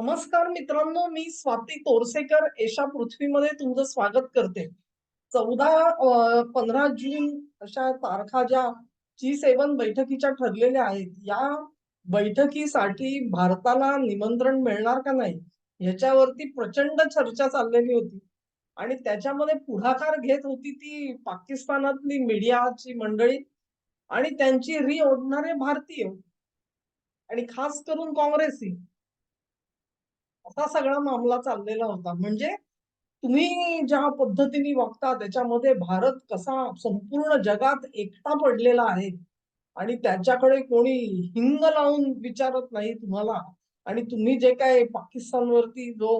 नमस्कार मित्रांनो मी स्वाती तोरसेकर. एशा पृथ्वीमध्ये तुमचं स्वागत करते. चौदा पंधरा जून अशा तारखा ज्या जी सेवन बैठकीच्या ठरलेल्या आहेत या बैठकीसाठी भारताला निमंत्रण मिळणार का नाही ह्याच्यावरती प्रचंड चर्चा चाललेली होती. आणि त्याच्यामध्ये पुढाकार घेत होती ती पाकिस्तानातली मीडियाची मंडळी आणि त्यांची री ओढणारे भारतीय आणि खास करून काँग्रेसी असा सगळा मामला चाललेला होता. म्हणजे तुम्ही ज्या पद्धतीने वागता त्याच्यामध्ये भारत कसा संपूर्ण जगात एकटा पडलेला आहे आणि त्याच्याकडे कोणी हिंग लावून विचारत नाही तुम्हाला? आणि तुम्ही जे काय पाकिस्तानवरती जो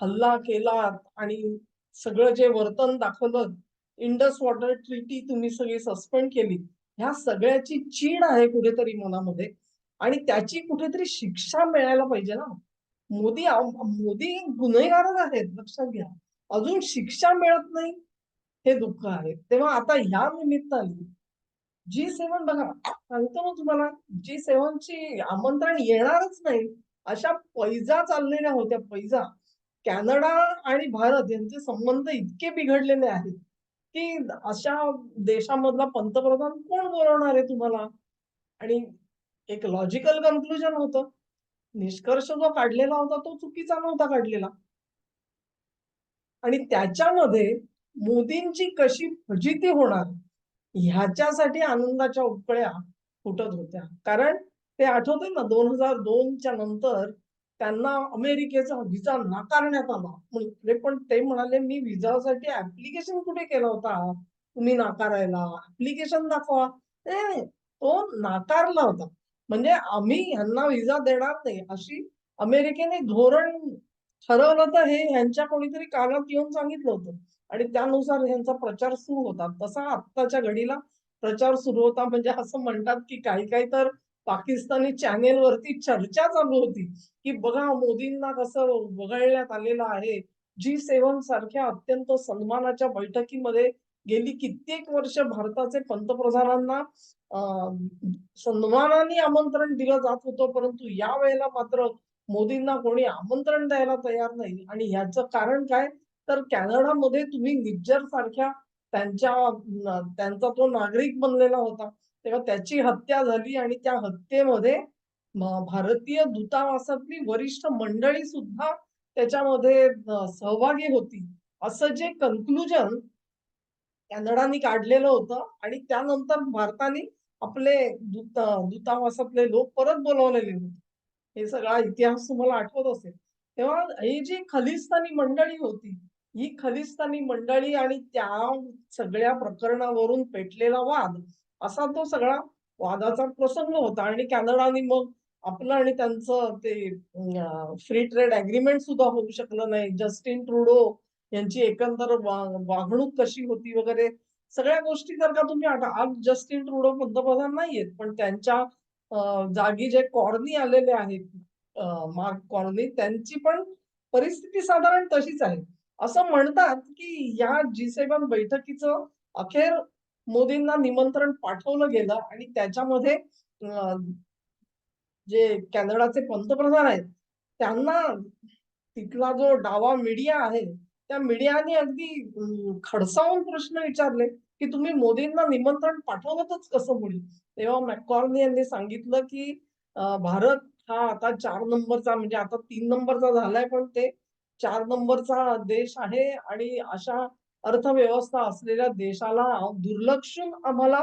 हल्ला केला आणि सगळं जे वर्तन दाखवलं इंडस वॉटर ट्रीटी तुम्ही सगळी सस्पेंड केली ह्या सगळ्याची चीड आहे कुठेतरी मनामध्ये आणि त्याची कुठेतरी शिक्षा मिळायला पाहिजे ना? मोदी मोदी गुन्हेगारच आहेत लक्षात घ्या. अजून शिक्षा मिळत नाही हे दुःख आहे. तेव्हा आता ह्या निमित्ताने जी सेवन बघा सांगतो ना तुम्हाला जी सेवनची आमंत्रण येणारच नाही. अशा पैजा चाललेल्या होत्या पैजा. कॅनडा आणि भारत यांचे संबंध इतके बिघडलेले आहेत की अशा देशामधला पंतप्रधान कोण बोलवणार आहे तुम्हाला? आणि एक लॉजिकल कन्क्लुजन होतं. निष्कर्ष जो काढलेला होता तो चुकीचा नव्हता काढलेला. आणि त्याच्यामध्ये मोदींची कशी फजिती होणार ह्याच्यासाठी आनंदाच्या उकळ्या फुटत होत्या. कारण ते आठवते ना दोन हजार दोनच्या नंतर त्यांना अमेरिकेचा व्हिसा नाकारण्यात आला. पण ते म्हणाले मी व्हिसासाठी ऍप्लिकेशन कुठे केला होता? तुम्ही नाकारायला. ऍप्लिकेशन दाखवा. तो नाकारला होता. म्हणजे आम्ही यांना विजा देणार नाही. अशी अमेरिकेने धोरण ठरवलं तर हे यांच्या कोणीतरी कानात येऊन सांगितलं होतं. आणि त्यानुसार यांचा प्रचार सुरू होता. तसा आत्ताच्या घडीला प्रचार सुरू होता. म्हणजे असं म्हणतात की काही काही तर पाकिस्तानी चॅनेल वरती चर्चा चालू होती. की बघा मोदींना कसं वगळण्यात आलेलं आहे. जी सेवन सारख्या अत्यंत सन्मानाच्या बैठकीमध्ये गेली कित्येक वर्ष भारताचे पंतप्रधानांना सन्मानाने आमंत्रण दिलं जात होतं परंतु या वेळेला मात्र मोदींना कोणी आमंत्रण द्यायला तयार नाही. आणि ह्याचं कारण काय? तर कॅनडामध्ये तुम्ही निज्जर सारख्या त्यांच्या त्यांचा तो नागरिक बनलेला होता. तेव्हा त्याची हत्या झाली आणि त्या हत्येमध्ये भारतीय दूतावासातली वरिष्ठ मंडळी सुद्धा त्याच्यामध्ये सहभागी होती. असं जे कन्क्लुजन कॅनडाने काढलेलं होतं आणि त्यानंतर भारताने आपले दूत दूतावासातले लोक परत बोलवलेले होते. हे सगळा इतिहास तुम्हाला आठवत असेल. तेव्हा ही जी खलिस्तानी मंडळी होती ही खलिस्तानी मंडळी आणि त्या सगळ्या प्रकरणावरून पेटलेला वाद असा तो सगळा वादाचा प्रसंग होता. आणि कॅनडाने मग आपलं आणि त्यांचं ते फ्री ट्रेड अग्रीमेंट सुद्धा होऊ शकलं नाही. जस्टिन ट्रुडो यांची एकंदर वागणूक कशी होती वगैरे सगळ्या गोष्टी जर का तुम्ही आज जस्टिन ट्रुडो पंतप्रधान नाहीयेत पण त्यांच्या जागी जे कॉर्नी आलेले आहेत मार्क कॉर्नी त्यांची पण परिस्थिती साधारण तशीच आहे. असं म्हणतात की या जी सेवन बैठकीचं अखेर मोदींना निमंत्रण पाठवलं गेलं आणि त्याच्यामध्ये जे कॅनडाचे पंतप्रधान आहेत त्यांना तिथला जो डावा मीडिया आहे त्या मीडियाने अगदी खडसावून प्रश्न विचारले की तुम्ही मोदींना निमंत्रण पाठवतच कसं म्हणून? तेव्हा मॅकॉर्नी यांनी सांगितलं की भारत हा आता चार नंबरचा म्हणजे आता तीन नंबरचा झालाय पण ते चार नंबरचा देश आहे आणि अशा अर्थव्यवस्था असलेल्या देशाला दुर्लक्षून आम्हाला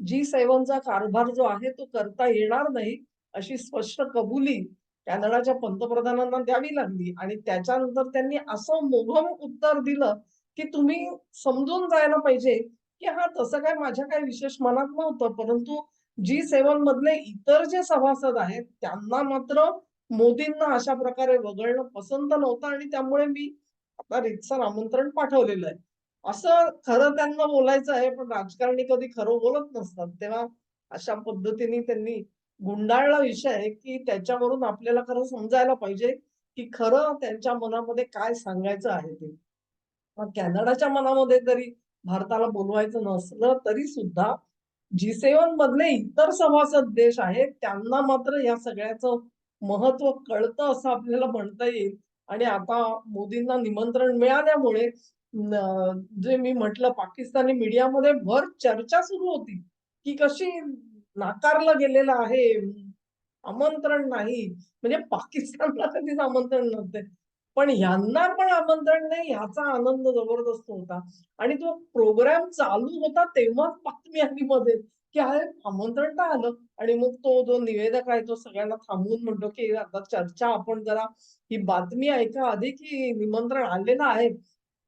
जी सेवनचा कारभार जो आहे तो करता येणार नाही अशी स्पष्ट कबुली कॅनडाच्या पंतप्रधानांना द्यावी लागली. आणि त्याच्यानंतर त्यांनी असं मोघम उत्तर दिलं की तुम्ही समजून जायला पाहिजे की हा तसं काय माझ्या काय विशेष मनात नव्हतं. परंतु जी सेवन मधले इतर जे सभासद आहेत त्यांना मात्र मोदींना अशा प्रकारे वगळणं पसंत नव्हतं आणि त्यामुळे मी आता रितसर आमंत्रण पाठवलेलं आहे. असं खरं त्यांना बोलायचं आहे पण राजकारणी कधी खरं बोलत नसतात. तेव्हा अशा पद्धतीने त्यांनी गुंडाळला विषय आहे की त्याच्यावरून आपल्याला खरं समजायला पाहिजे की खरं त्यांच्या मनामध्ये काय सांगायचं आहे ते. मग कॅनडाच्या मनामध्ये जरी भारताला बोलवायचं नसलं तरी सुद्धा जी सेवन मधले इतर सभासद देश आहेत त्यांना मात्र या सगळ्याचं महत्त्व कळतं असं आपल्याला म्हणता येईल. आणि आता मोदींना निमंत्रण मिळाल्यामुळे जे मी म्हटलं पाकिस्तानी मीडियामध्ये भर चर्चा सुरू होती. की कशी नाकारलं गेलेलं आहे. आमंत्रण नाही. म्हणजे पाकिस्तानला कधीच आमंत्रण नव्हते. पण ह्यांना पण आमंत्रण नाही ह्याचा आनंद जबरदस्त होता. आणि तो प्रोग्राम चालू होता तेव्हाच बातमी आली मध्ये की अरे आमंत्रण तर आलं. आणि मग तो जो निवेदक आहे तो सगळ्यांना थांबवून म्हणतो की आता चर्चा आपण जरा ही बातमी ऐका आधी की निमंत्रण आलेलं आहे.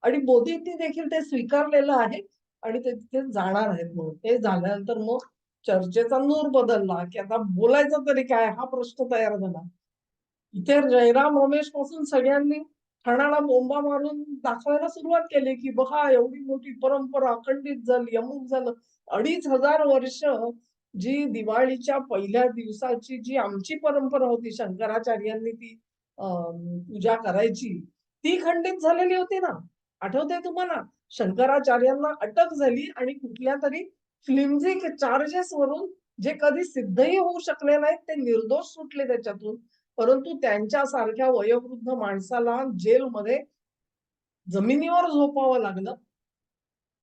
आणि मोदींनी देखील ते स्वीकारलेलं आहे. आणि ते तिथे जाणार आहेत म्हणून. ते झाल्यानंतर मग चर्चेचा नूर बदलला की आता बोलायचं तरी काय? हा प्रश्न तयार झाला. इथे जयराम रमेशपासून सगळ्यांनी ठाण्याला बोंबा मारून दाखवायला सुरुवात केली की बघा एवढी मोठी परंपरा अखंडित झाली अमुक झालं. अडीच हजार वर्ष जी दिवाळीच्या पहिल्या दिवसाची जी आमची परंपरा होती शंकराचार्यांनी ती पूजा करायची ती खंडित झालेली होती ना? आठवते तुम्हाला? शंकराचार्यांना अटक झाली आणि कुठल्या तरी फ्लिमझी चार्जेस वरून जे कधी सिद्धही होऊ शकले नाहीत ते निर्दोष सुटले त्याच्यातून. परंतु त्यांच्यासारख्या वयोवृद्ध माणसाला जेलमध्ये जमिनीवर झोपावं लागलं.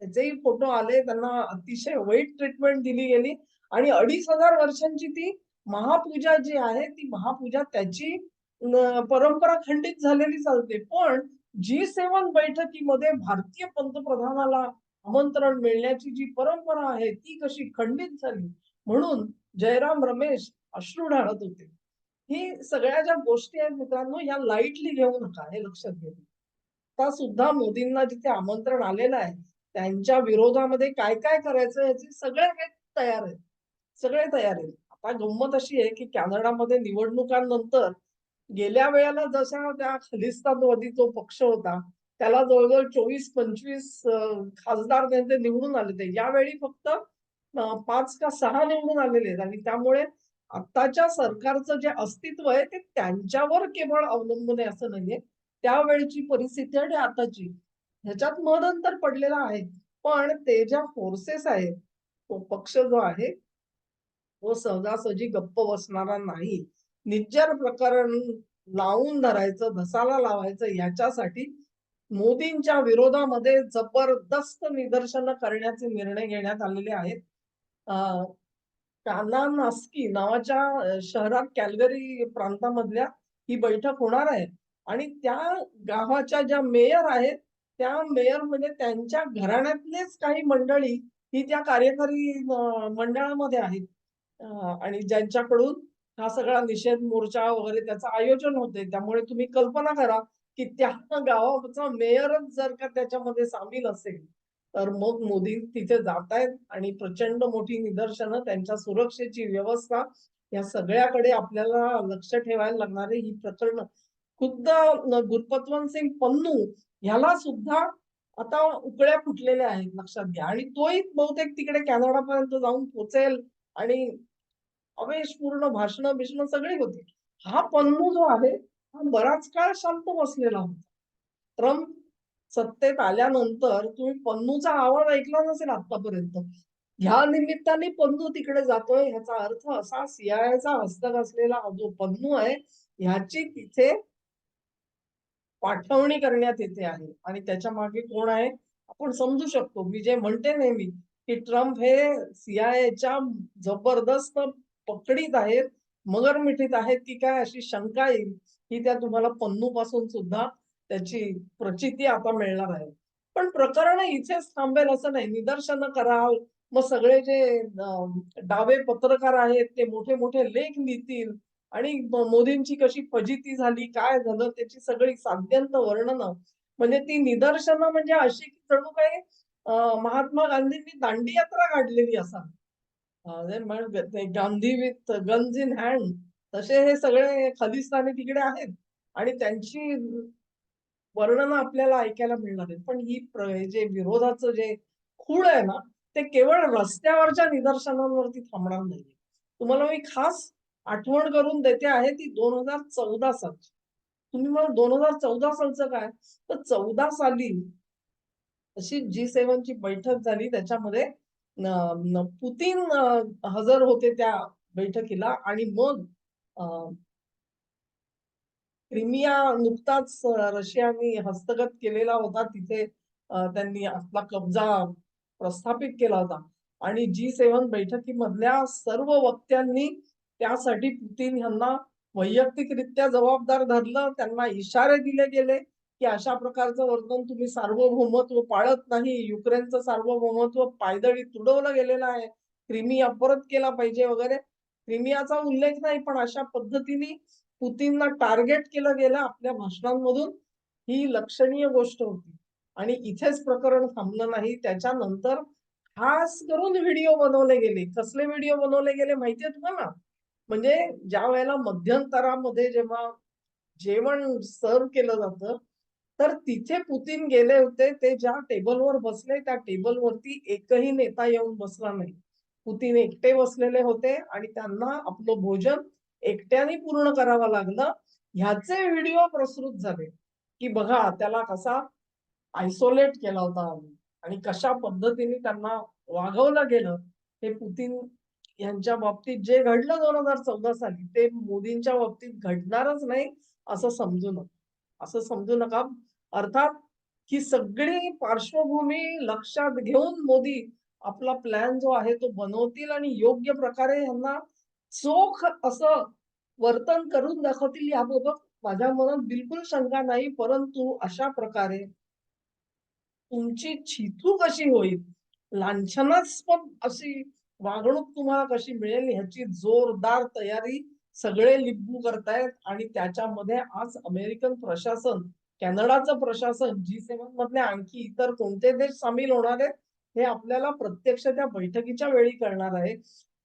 त्याचेही फोटो आले त्यांना अतिशय वाईट ट्रीटमेंट दिली गेली. आणि अडीच हजार वर्षांची ती महापूजा जी आहे ती महापूजा त्याची परंपरा खंडित झालेली चालते पण जी सेवन बैठकीमध्ये भारतीय पंतप्रधानाला आमंत्रण मिळण्याची जी परंपरा आहे ती कशी खंडित झाली? म्हणून जयराम रमेश अश्रू ढाळत होते. ही सगळ्या ज्या गोष्टी आहेत मित्रांनो या लाईटली घेऊ नका हे लक्षात घ्या. आता सुद्धा मोदींना जिथे आमंत्रण आलेलं आहे त्यांच्या विरोधामध्ये काय काय करायचं याचे सगळे काही तयार आहेत. सगळे तयार आहेत. आता गंमत अशी आहे की कॅनडामध्ये निवडणुकांनंतर गेल्या वेळेला जशा त्या खलिस्तानवादी जो पक्ष होता त्याला जवळजवळ चोवीस पंचवीस खासदार त्यांचे निवडून आले ते. यावेळी फक्त पाच का सहा निवडून आलेले आहेत. आणि त्यामुळे आत्ताच्या सरकारचं जे अस्तित्व आहे ते त्यांच्यावर केवळ अवलंबून आहे असं नाहीये. त्यावेळची परिस्थिती आणि आताची ह्याच्यात मदंतर पडलेला आहे. पण ते ज्या फोर्सेस आहेत तो पक्ष जो आहे तो सहजासहजी गप्प बसणारा नाही. निज्जर प्रकरण लावून धरायचं धसाला लावायचं याच्यासाठी मोदींच्या विरोधामध्ये जबरदस्त निदर्शनं करण्याचे निर्णय घेण्यात आलेले आहेत. कानानास्की काना नास्की नावाच्या शहरात कॅलगरी प्रांतामधल्या ही बैठक होणार आहे. आणि त्या गावाच्या ज्या मेयर आहेत त्या मेयर म्हणजे त्यांच्या घराण्यातलेच काही मंडळी ही त्या कार्यकारी मंडळामध्ये आहेत. आणि ज्यांच्याकडून हा सगळा निषेध मोर्चा वगैरे त्याचं आयोजन होते त्यामुळे तुम्ही कल्पना करा की त्या गावाचा मेयरच जर का त्याच्यामध्ये सामील असेल तर मग मोदी तिथे जात आहेत आणि प्रचंड मोठी निदर्शनं त्यांच्या सुरक्षेची व्यवस्था या सगळ्याकडे आपल्याला लक्ष ठेवायला लागणारे ही प्रकरण. खुद्द गुरपतवंत सिंग पन्नू ह्याला सुद्धा आता उकळ्या फुटलेल्या आहेत लक्षात घ्या. आणि तोही बहुतेक तिकडे कॅनडापर्यंत जाऊन पोचेल आणि अवेशपूर्ण भाषण बिषण सगळी होती हा पन्नू जो आहे बराच काळ शांत बसलेला होता. ट्रम्प सत्तेत आल्यानंतर तुम्ही पन्नूचा आवाज ऐकला नसेल आतापर्यंत ह्या निमित्ताने पन्नू तिकडे जातोय. ह्याचा अर्थ असा सीआयचा हस्तक असलेला जो पन्नू आहे ह्याची तिथे पाठवणी करण्यात येते आहे. आणि त्याच्यामागे कोण आहे? आपण समजू शकतो. मी जे म्हणते नेहमी की ट्रम्प हे सीआयएच्या जबरदस्त पकडीत आहेत मगर मिठीत आहेत की काय अशी शंका येईल. ही त्या तुम्हाला पन्नू पासून सुद्धा त्याची प्रचिती आता मिळणार आहे. पण प्रकरण इथेच थांबेल असं नाही. निदर्शनं कराल. मग सगळे जे डावे पत्रकार आहेत ते मोठे मोठे लेख लिहितील. आणि मोदींची कशी फजिती झाली काय झालं त्याची सगळी साध्यंत वर्णनं. म्हणजे ती निदर्शनं म्हणजे अशी की जणू काही महात्मा गांधींनी दांडी यात्रा काढलेली असा म्हणजे Gandhi with guns in hand. तसे हे सगळे खलिस्तानी तिकडे आहेत. आणि त्यांची वर्णनं आपल्याला ऐकायला मिळणार आहेत. पण ही प्र- जे विरोधाचं जे खूळ आहे ना ते केवळ रस्त्यावरच्या निदर्शनांवरती थांबणार नाही तुम्हाला मी खास आठवण करून देते आहे ती दोन हजार चौदा सालची. तुम्ही मग दोन हजार चौदा सालचं काय? तर चौदा साली अशी जी सेव्हनची बैठक झाली त्याच्यामध्ये पुतीन हजर होते त्या बैठकीला आणि मग क्रिमिया नुकताच रशियाने हस्तगत केलेला होता. तिथे त्यांनी आपला कब्जा प्रस्थापित केला होता. आणि जी सेव्हन बैठकीमधल्या सर्व वक्त्यांनी त्यासाठी पुतीन यांना वैयक्तिकरित्या जबाबदार धरलं. त्यांना इशारे दिले गेले की अशा प्रकारचं वर्तन तुम्ही सार्वभौमत्व पाळत नाही. युक्रेनचं सार्वभौमत्व पायदळी तुडवलं गेलेलं आहे. क्रिमिया परत केला पाहिजे वगैरे. क्रिमियाचा उल्लेख नाही पण अशा पद्धतीने पुतीनला टार्गेट केलं गेलं आपल्या भाषणांमधून ही लक्षणीय गोष्ट होती. आणि इथेच प्रकरण थांबलं नाही. त्याच्यानंतर खास करून व्हिडिओ बनवले गेले. कसले व्हिडिओ बनवले गेले माहितीये तुम्हाला? म्हणजे ज्या वेळेला मध्यंतरामध्ये जेव्हा जेवण सर्व केलं जातं तर तिथे पुतीन गेले होते. ते ज्या टेबलवर बसले त्या टेबलवरती एकही नेता येऊन बसला नाही. पुतीन एकटे बसलेले होते आणि त्यांना आपलं भोजन एकट्याने पूर्ण करावं लागलं. ह्याचे व्हिडिओ प्रसृत झाले की बघा त्याला कसा आयसोलेट केला होता आणि कशा पद्धतीने त्यांना वागवलं गेलं. हे पुतीन यांच्या बाबतीत जे घडलं दोन हजार चौदा साली ते मोदींच्या बाबतीत घडणारच नाही असं समजू नका. असं समजू नका. अर्थात ही सगळी पार्श्वभूमी लक्षात घेऊन मोदी आपला प्लॅन जो आहे तो बनवतील आणि योग्य प्रकारे यांना चोख असं वर्तन करून दाखवतील याबाबत माझ्या मनात बिलकुल शंका नाही. परंतु अशा प्रकारे तुमची छितू कशी होईल लांछनास्पद अशी वागणूक तुम्हाला कशी मिळेल ह्याची जोरदार तयारी सगळे लिंबू करतायत आणि त्याच्यामध्ये आज अमेरिकन प्रशासन कॅनडाचं प्रशासन जी सेवन मधले आणखी इतर कोणते देश सामील होणार आहेत हे आपल्याला प्रत्यक्ष त्या बैठकीच्या वेळी करणार आहे.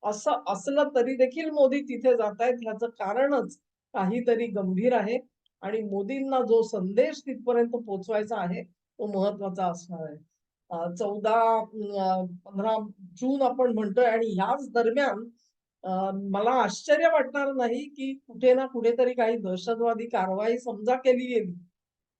असं असलं तरी देखील मोदी तिथे जात आहेत ह्याचं कारणच काहीतरी गंभीर आहे. आणि मोदींना जो संदेश तिथपर्यंत पोहोचवायचा आहे तो महत्त्वाचा असणार आहे. चौदा पंधरा जून आपण म्हणतोय आणि ह्याच दरम्यान मला आश्चर्य वाटणार नाही की कुठे ना कुठेतरी काही दहशतवादी कारवाई समजा केली गेली.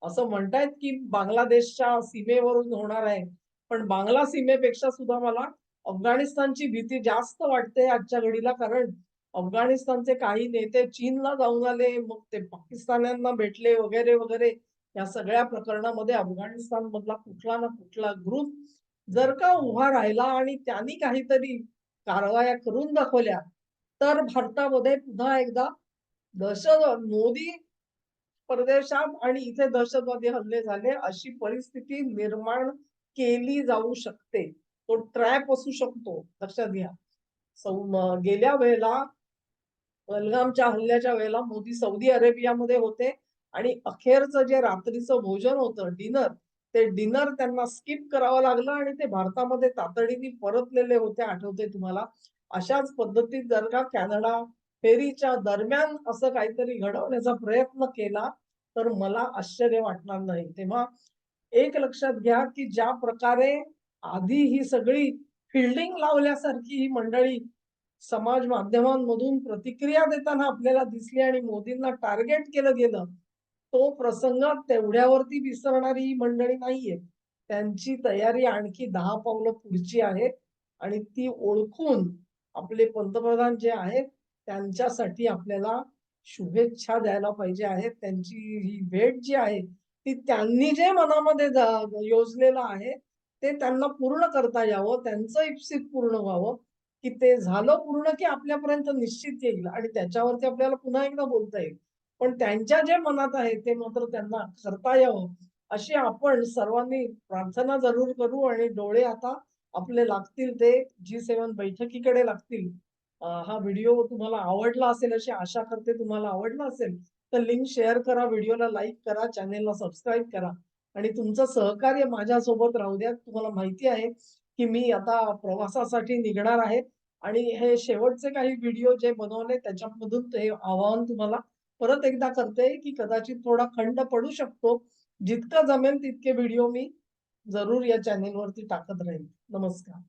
असं म्हणतायत की बांगलादेशच्या सीमेवरून होणार आहे. पण बांगला सीमेपेक्षा सुद्धा मला अफगाणिस्तानची भीती जास्त वाटते आजच्या घडीला कारण अफगाणिस्तानचे काही नेते चीनला जाऊन आले मग ते पाकिस्तान्यांना भेटले वगैरे वगैरे. या सगळ्या प्रकरणामध्ये अफगाणिस्तान मधला कुठला ना कुठला ग्रुप जर का उभा राहिला आणि त्यांनी काहीतरी कारवाया करून दाखवल्या तर भारतामध्ये पुन्हा एकदा दहशत मोदी परदेशात आणि इथे दहशतवादी हल्ले झाले अशी परिस्थिती निर्माण केली जाऊ शकते. तो ट्रॅप असू शकतो. लक्षात घ्या. सौ गेल्या वेळेला बलगामच्या हल्ल्याच्या वेळेला मोदी सौदी अरेबियामध्ये होते आणि अखेरचं जे रात्रीचं भोजन होतं डिनर ते डिनर त्यांना स्किप करावं लागलं आणि ते भारतामध्ये तातडीने परतलेले होते आठवते तुम्हाला. अशाच पद्धतीत जर का कॅनडा फेरीच्या दरम्यान असं काहीतरी घडवण्याचा प्रयत्न केला तर मला आश्चर्य वाटणार नाही. तेव्हा एक लक्षात घ्या की ज्या प्रकारे आधी ही सगळी फिल्डिंग लावल्यासारखी ही मंडळी समाज माध्यमांमधून प्रतिक्रिया देताना आपल्याला दिसली आणि मोदींना टार्गेट केलं गेलं तो प्रसंग तेवढ्यावरती विसरणारी ही मंडळी नाहीये. त्यांची तयारी आणखी दहा पावलं पुढची आहे आणि ती ओळखून आपले पंतप्रधान जे आहेत त्यांच्यासाठी आपल्याला शुभेच्छा द्यायला पाहिजे आहेत. त्यांची ही भेट जी आहे की त्यांनी जे मनामध्ये योजलेलं आहे ते त्यांना पूर्ण करता यावं त्यांचं इप्सित पूर्ण व्हावं की ते झालं पूर्ण की आपल्यापर्यंत निश्चित येईल आणि त्याच्यावरती आपल्याला पुन्हा एकदा बोलता येईल. पण त्यांच्या जे मनात आहे ते मात्र त्यांना करता यावं अशी आपण सर्वांनी प्रार्थना जरूर करू आणि डोळे आता आपले लागतील ते जी सेवन बैठकीकडे लागतील. हा व्हिडिओ तुम्हाला आवडला असेल अशी आशा करते तुम्हाला आवडला असेल तर लिंक शेअर करा व्हिडिओला लाईक करा चॅनेलला सबस्क्राईब करा. आणि तुमचं सहकार्य माझ्यासोबत राहू द्या. तुम्हाला माहिती आहे की मी आता प्रवासासाठी निघणार आहे. आणि हे शेवटचे काही व्हिडिओ जे बनवले त्याच्यामधून ते आवाहन तुम्हाला परत एकदा करते की कदाचित थोडा खंड पडू शकतो. जितकं जमेल तितके व्हिडिओ मी जरूर या चॅनेलवरती टाकत राहील नमस्कार.